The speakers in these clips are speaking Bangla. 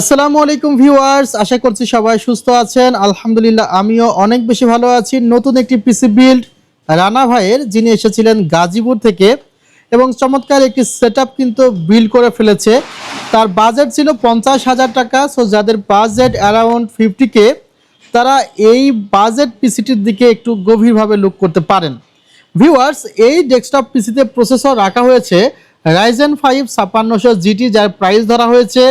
আসসালামু আলাইকুম ভিউয়ার্স, আশা করছি সবাই সুস্থ আছেন। আলহামদুলিল্লাহ, আমিও অনেক বেশি ভালো আছি। নতুন একটি পিসি বিল্ড রানা ভাইয়ের, যিনি এসেছিলেন গাজীপুর থেকে এবং চমৎকার একটি সেট কিন্তু বিল্ড করে ফেলেছে। তার বাজেট ছিল পঞ্চাশ হাজার টাকা সো যাদের বাজেট অ্যারাউন্ড ফিফটি কে তারা এই বাজেট পিসিটির দিকে একটু গভীরভাবে লুক করতে পারেন। ভিউয়ার্স, এই ডেস্কটপ পিসিতে প্রসেসর রাখা হয়েছে রাইজেন ফাইভ ছাপ্পান্নশো জিটি যার প্রাইস ধরা হয়েছে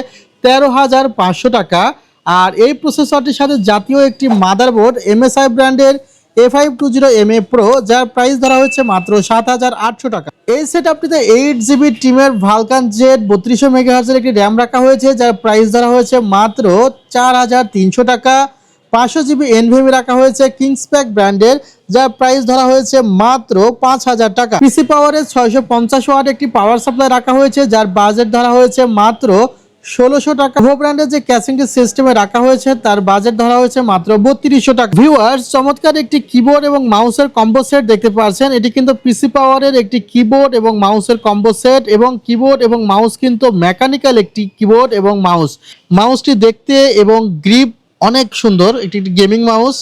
তেরো হাজার পাঁচশো টাকা। আর এই প্রসেসরটির সাথে জাতীয় একটি মাদারবোর্ড এমএসআই ব্র্যান্ডের A five two zero M A pro যার প্রাইস ধরা হয়েছে মাত্র সাত হাজার আটশো টাকা। এই সেট আপটিতে এইট জিবি টিমের ভালকান জেড বত্রিশশো মেগাহার্জের একটি র্যাম রাখা হয়েছে, যার প্রাইস ধরা হয়েছে মাত্র চার হাজার তিনশো টাকা। পাঁচশো জিবি এনভিএমি রাখা হয়েছে কিংসপ্যাক ব্র্যান্ডের, যার প্রাইস ধরা হয়েছে মাত্র পাঁচ হাজার টাকা। পিসি পাওয়ারের ছয়শো পঞ্চাশ ওয়াট একটি পাওয়ার সাপ্লাই রাখা হয়েছে, যার বাজেট ধরা হয়েছে মাত্র ষোলোশো টাকা। ভো ব্র্যান্ডের যে ক্যাসিংটি সিস্টেমে রাখা হয়েছে, তার বাজেট ধরা হয়েছে মাত্র বত্রিশশো টাকা। ভিউয়ার্স চমৎকার একটি কিবোর্ড এবং মাউসের কম্বো সেট দেখতে পাচ্ছেন। এটি কিন্তু পিসি পাওয়ারের একটি কিবোর্ড এবং মাউসের কম্বো সেট এবং কিবোর্ড এবং মাউস কিন্তু মেকানিক্যাল একটি কিবোর্ড এবং মাউস মাউসটি দেখতে এবং গ্রিপ অনেক সুন্দর, একটি গেমিং মাউস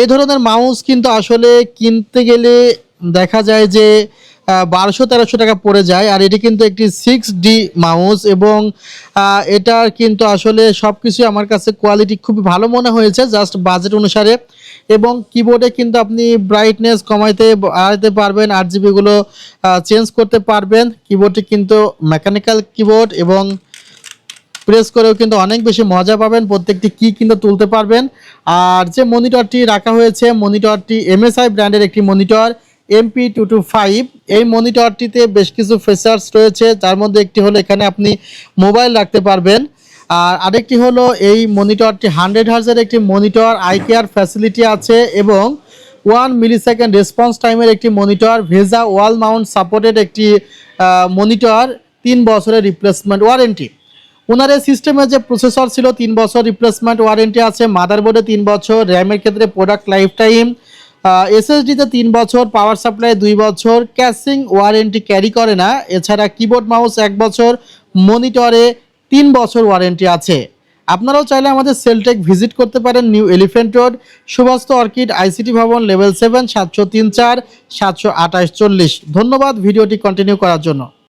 এই ধরনের মাউস কিন্তু আসলে কিনতে গেলে দেখা যায় যে বারোশো তেরোশো টাকা পড়ে যায়। আর এটি কিন্তু একটি সিক্স ডি মাউস এবং এটার কিন্তু আসলে সব কিছুই আমার কাছে কোয়ালিটি খুবই ভালো মনে হয়েছে জাস্ট বাজেট অনুসারে। এবং কিবোর্ডে কিন্তু আপনি ব্রাইটনেস কমাইতে বাড়াতে পারবেন, আট জিবিগুলো চেঞ্জ করতে পারবেন। কিবোর্ডটি কিন্তু মেকানিক্যাল কিবোর্ড এবং প্রেস করেও কিন্তু অনেক বেশি মজা পাবেন। প্রত্যেকটি কি কিন্তু তুলতে পারবেন। আর যে মনিটরটি রাখা হয়েছে মনিটরটি এমএসআই ব্র্যান্ডের একটি monitor MP two two five এই মনিটরটিতে বেশ কিছু ফিচার্স রয়েছে, যার মধ্যে একটি হলো এখানে আপনি মোবাইল রাখতে পারবেন। আর আরেকটি হলো এই মনিটরটি হান্ড্রেড হার্জের একটি মনিটর আই কেয়ার ফ্যাসিলিটি আছে এবং ওয়ান মিলি সেকেন্ড রেসপন্স টাইমের একটি monitor VESA wall mount supported একটি মনিটর তিন বছরের রিপ্লেসমেন্ট ওয়ারেন্টি ওনার এই সিস্টেমে যে প্রসেসর ছিল, তিন বছর রিপ্লেসমেন্ট ওয়ারেন্টি আছে মাদারবোর্ডে তিন বছর র্যামের ক্ষেত্রে প্রোডাক্ট লাইফ টাইম এসএসডিতে তিন বছর পাওয়ার সাপ্লাই দুই বছর ক্যাসিং ওয়ারেন্টি ক্যারি করে না। এছাড়া কিবোর্ড মাউস এক বছর মনিটরে তিন বছর ওয়ারেন্টি আছে। আপনারাও চাইলে আমাদের সেলটেক ভিজিট করতে পারেন new elephant road Subastu orchid ICT ভবন লেভেল সেভেন সাতশো তিন চার, সাতশো আঠাশ চল্লিশ। ধন্যবাদ, ভিডিওটি কন্টিনিউ করার জন্য।